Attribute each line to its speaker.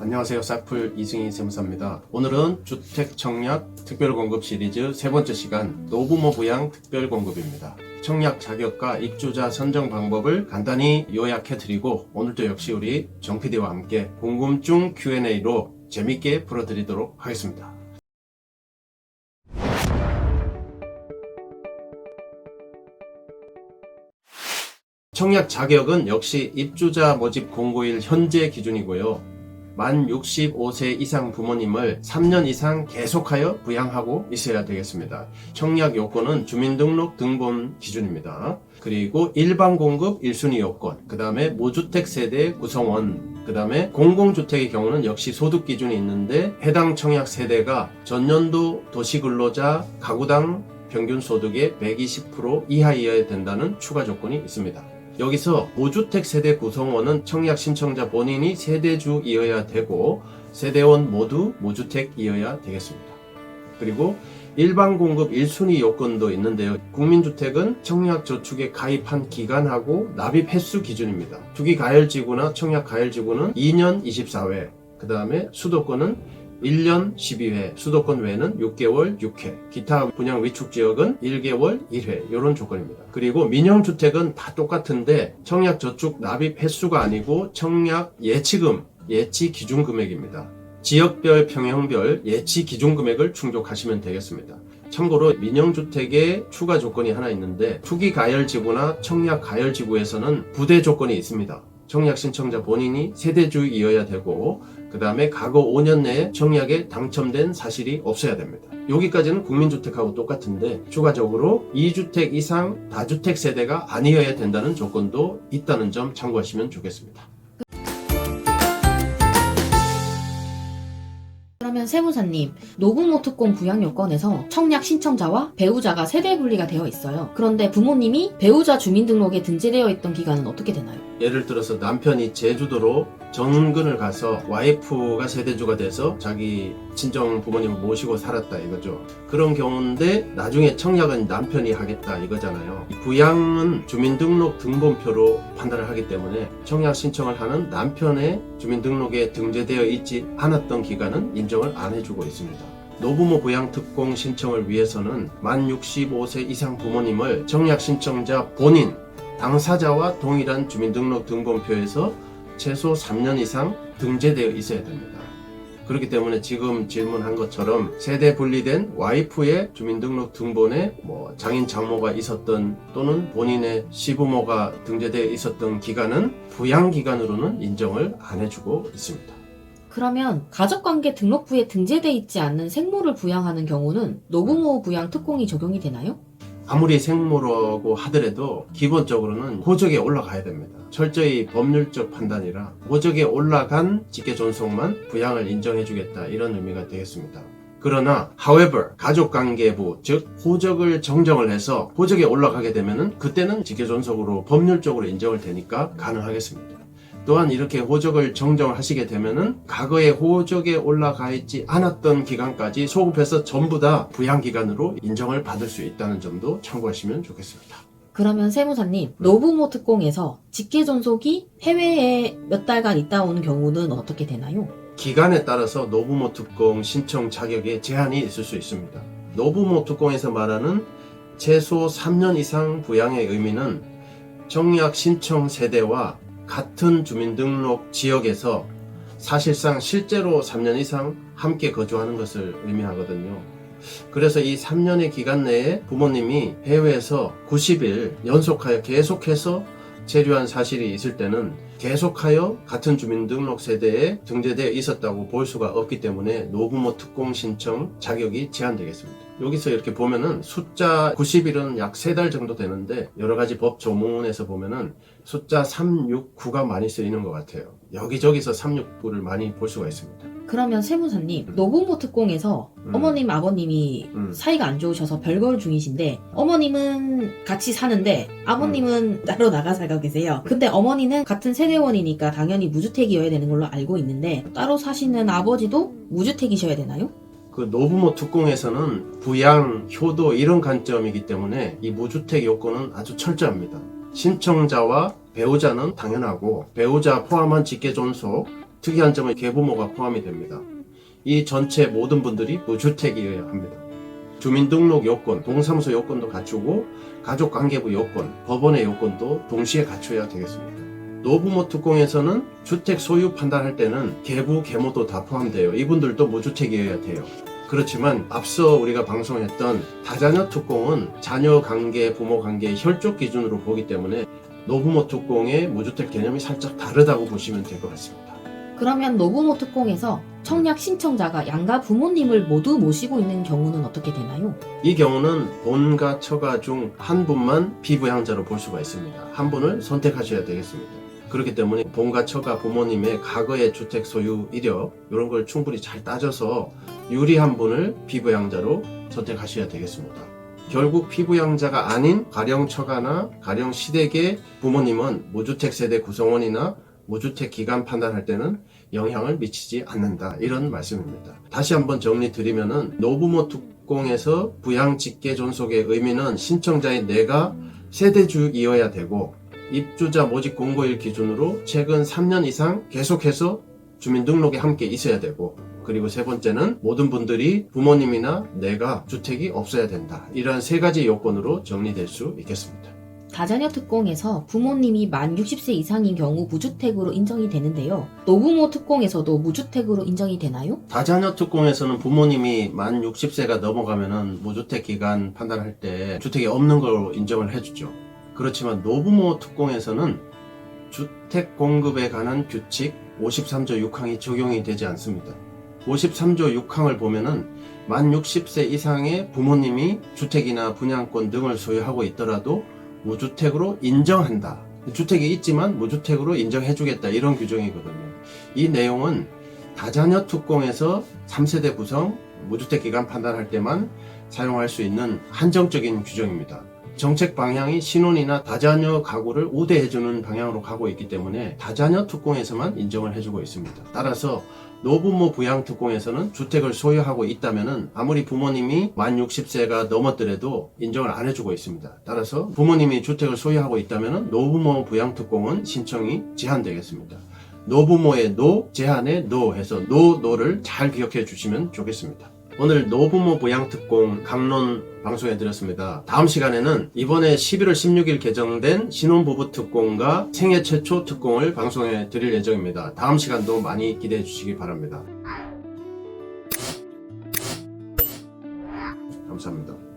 Speaker 1: 안녕하세요. 사풀 이승희 세무사입니다. 오늘은 주택 청약 특별 공급 시리즈 세 번째 시간 노부모 부양 특별 공급입니다. 청약 자격과 입주자 선정 방법을 간단히 요약해 드리고 오늘도 역시 우리 정 PD와 함께 궁금증 Q&A로 재밌게 풀어드리도록 하겠습니다. 청약 자격은 역시 입주자 모집 공고일 현재 기준이고요. 만 65세 이상 부모님을 3년 이상 계속하여 부양하고 있어야 되겠습니다. 청약 요건은 주민등록 등본 기준입니다. 그리고 일반 공급 1순위 요건, 그 다음에 무주택 세대 구성원, 그 다음에 공공주택의 경우는 역시 소득 기준이 있는데 해당 청약 세대가 전년도 도시 근로자 가구당 평균 소득의 120% 이하이어야 된다는 추가 조건이 있습니다. 여기서 무주택 세대 구성원은 청약 신청자 본인이 세대주이어야 되고 세대원 모두 무주택이어야 되겠습니다. 그리고 일반 공급 1순위 요건도 있는데요. 국민주택은 청약 저축에 가입한 기간하고 납입 횟수 기준입니다. 투기 가열지구나 청약 가열지구는 2년 24회, 그 다음에 수도권은 1년 12회, 수도권 외에는 6개월 6회, 기타 분양 위축 지역은 1개월 1회, 이런 조건입니다. 그리고 민영 주택은 다 똑같은데 청약 저축 납입 횟수가 아니고 청약 예치금, 예치 기준 금액입니다. 지역별, 평형별 예치 기준 금액을 충족하시면 되겠습니다. 참고로 민영주택에 추가 조건이 하나 있는데 투기 가열지구나 청약 가열지구에서는 부대 조건이 있습니다. 청약 신청자 본인이 세대주이어야 되고 그 다음에 과거 5년 내에 청약에 당첨된 사실이 없어야 됩니다. 여기까지는 국민주택하고 똑같은데 추가적으로 2주택 이상 다주택 세대가 아니어야 된다는 조건도 있다는 점 참고하시면 좋겠습니다.
Speaker 2: 그러면 세무사님, 노부모 특공 부양 요건에서 청약 신청자와 배우자가 세대 분리가 되어 있어요. 그런데 부모님이 배우자 주민등록에 등재되어 있던 기간은 어떻게 되나요?
Speaker 1: 예를 들어서 남편이 제주도로 정근을 가서 와이프가 세대주가 돼서 자기 친정 부모님을 모시고 살았다 이거죠. 그런 경우인데 나중에 청약은 남편이 하겠다 이거잖아요. 이 부양은 주민등록 등본표로 판단을 하기 때문에 청약 신청을 하는 남편의 주민등록에 등재되어 있지 않았던 기간은 인정을 안 해주고 있습니다. 노부모 부양 특공 신청을 위해서는 만 65세 이상 부모님을 청약 신청자 본인 당사자와 동일한 주민등록 등본표에서 최소 3년 이상 등재되어 있어야 됩니다. 그렇기 때문에 지금 질문한 것처럼 세대 분리된 와이프의 주민등록 등본에 뭐 장인 장모가 있었던 또는 본인의 시부모가 등재되어 있었던 기간은 부양 기간으로는 인정을 안 해주고 있습니다.
Speaker 2: 그러면 가족관계 등록부에 등재돼 있지 않는 생모를 부양하는 경우는 노부모 부양 특공이 적용이 되나요?
Speaker 1: 아무리 생모라고 하더라도 기본적으로는 호적에 올라가야 됩니다. 철저히 법률적 판단이라 호적에 올라간 직계 존속만 부양을 인정해주겠다 이런 의미가 되겠습니다. 그러나 however 가족관계부 즉 호적을 정정을 해서 호적에 올라가게 되면은 그때는 직계 존속으로 법률적으로 인정을 되니까 가능하겠습니다. 또한 이렇게 호적을 정정하시게 되면은 과거에 호적에 올라가 있지 않았던 기간까지 소급해서 전부 다 부양 기간으로 인정을 받을 수 있다는 점도 참고하시면 좋겠습니다.
Speaker 2: 그러면 세무사님, 노부모 특공에서 직계 존속이 해외에 몇 달간 있다 오는 경우는 어떻게 되나요?
Speaker 1: 기간에 따라서 노부모 특공 신청 자격에 제한이 있을 수 있습니다. 노부모 특공에서 말하는 최소 3년 이상 부양의 의미는 청약 신청 세대와 같은 주민등록 지역에서 사실상 실제로 3년 이상 함께 거주하는 것을 의미하거든요. 그래서 이 3년의 기간 내에 부모님이 해외에서 90일 연속하여 계속해서 체류한 사실이 있을 때는 계속하여 같은 주민등록 세대에 등재되어 있었다고 볼 수가 없기 때문에 노부모 특공 신청 자격이 제한되겠습니다. 여기서 이렇게 보면은 숫자 90일은 약 3달 정도 되는데 여러 가지 법 조문에서 보면은 숫자 369가 많이 쓰이는 것 같아요. 여기저기서 369를 많이 볼 수가 있습니다.
Speaker 2: 그러면 세무사님,
Speaker 1: 음.
Speaker 2: 노부모 특공에서
Speaker 1: 음.
Speaker 2: 어머님, 아버님이
Speaker 1: 음.
Speaker 2: 사이가 안 좋으셔서 별거를 중이신데 어머님은 같이 사는데 아버님은 따로 나가 살고 계세요. 근데 어머니는 같은 세 대원이니까 당연히 무주택이어야 되는 걸로 알고 있는데 따로 사시는 아버지도 무주택이셔야 되나요?
Speaker 1: 그 노부모 특공에서는 부양, 효도 이런 관점이기 때문에 이 무주택 요건은 아주 철저합니다. 신청자와 배우자는 당연하고 배우자 포함한 직계 존속 특이한 점은 계부모가 포함이 됩니다. 이 전체 모든 분들이 무주택이어야 합니다. 주민등록 요건, 동사무소 요건도 갖추고 가족관계부 요건, 법원의 요건도 동시에 갖춰야 되겠습니다. 노부모 특공에서는 주택 소유 판단할 때는 계부, 계모도 다 포함돼요. 이분들도 무주택이어야 돼요. 그렇지만 앞서 우리가 방송했던 다자녀 특공은 자녀 관계, 부모 관계 혈족 기준으로 보기 때문에 노부모 특공의 무주택 개념이 살짝 다르다고 보시면 될 것 같습니다.
Speaker 2: 그러면 노부모 특공에서 청약 신청자가 양가 부모님을 모두 모시고 있는 경우는 어떻게 되나요?
Speaker 1: 이 경우는 본가 처가 중 한 분만 피부양자로 볼 수가 있습니다. 한 분을 선택하셔야 되겠습니다. 그렇기 때문에 본가 처가 부모님의 과거의 주택 소유 이력 이런 걸 충분히 잘 따져서 유리한 분을 피부양자로 선택하셔야 되겠습니다. 결국 피부양자가 아닌 가령 처가나 가령 시댁의 부모님은 무주택 세대 구성원이나 무주택 기간 판단할 때는 영향을 미치지 않는다 이런 말씀입니다. 다시 한번 정리 드리면은 노부모 특공에서 부양 직계 존속의 의미는 신청자의 내가 세대주이어야 되고 입주자 모집 공고일 기준으로 최근 3년 이상 계속해서 주민등록에 함께 있어야 되고 그리고 세 번째는 모든 분들이 부모님이나 내가 주택이 없어야 된다. 이러한 세 가지 요건으로 정리될 수 있겠습니다.
Speaker 2: 다자녀 특공에서 부모님이 만 60세 이상인 경우 무주택으로 인정이 되는데요. 노부모 특공에서도 무주택으로 인정이 되나요?
Speaker 1: 다자녀 특공에서는 부모님이 만 60세가 넘어가면은 무주택 기간 판단할 때 주택이 없는 걸로 인정을 해주죠. 그렇지만 노부모 특공에서는 주택 공급에 관한 규칙 53조 6항이 적용이 되지 않습니다. 53조 6항을 보면은 만 60세 이상의 부모님이 주택이나 분양권 등을 소유하고 있더라도 무주택으로 인정한다. 주택이 있지만 무주택으로 인정해주겠다. 이런 규정이거든요. 이 내용은 다자녀 특공에서 3세대 구성 무주택 기간 판단할 때만 사용할 수 있는 한정적인 규정입니다. 정책 방향이 신혼이나 다자녀 가구를 우대해주는 방향으로 가고 있기 때문에 다자녀 특공에서만 인정을 해주고 있습니다. 따라서 노부모 부양 특공에서는 주택을 소유하고 있다면은 아무리 부모님이 만 60세가 넘었더라도 인정을 안 해주고 있습니다. 따라서 부모님이 주택을 소유하고 있다면은 노부모 부양 특공은 신청이 제한되겠습니다. 노부모의 노, 제한의 노 해서 노, 노를 잘 기억해 주시면 좋겠습니다. 오늘 노부모 부양특공 강론 방송해 드렸습니다. 다음 시간에는 이번에 11월 16일 개정된 신혼부부 특공과 생애 최초 특공을 방송해 드릴 예정입니다. 다음 시간도 많이 기대해 주시기 바랍니다. 감사합니다.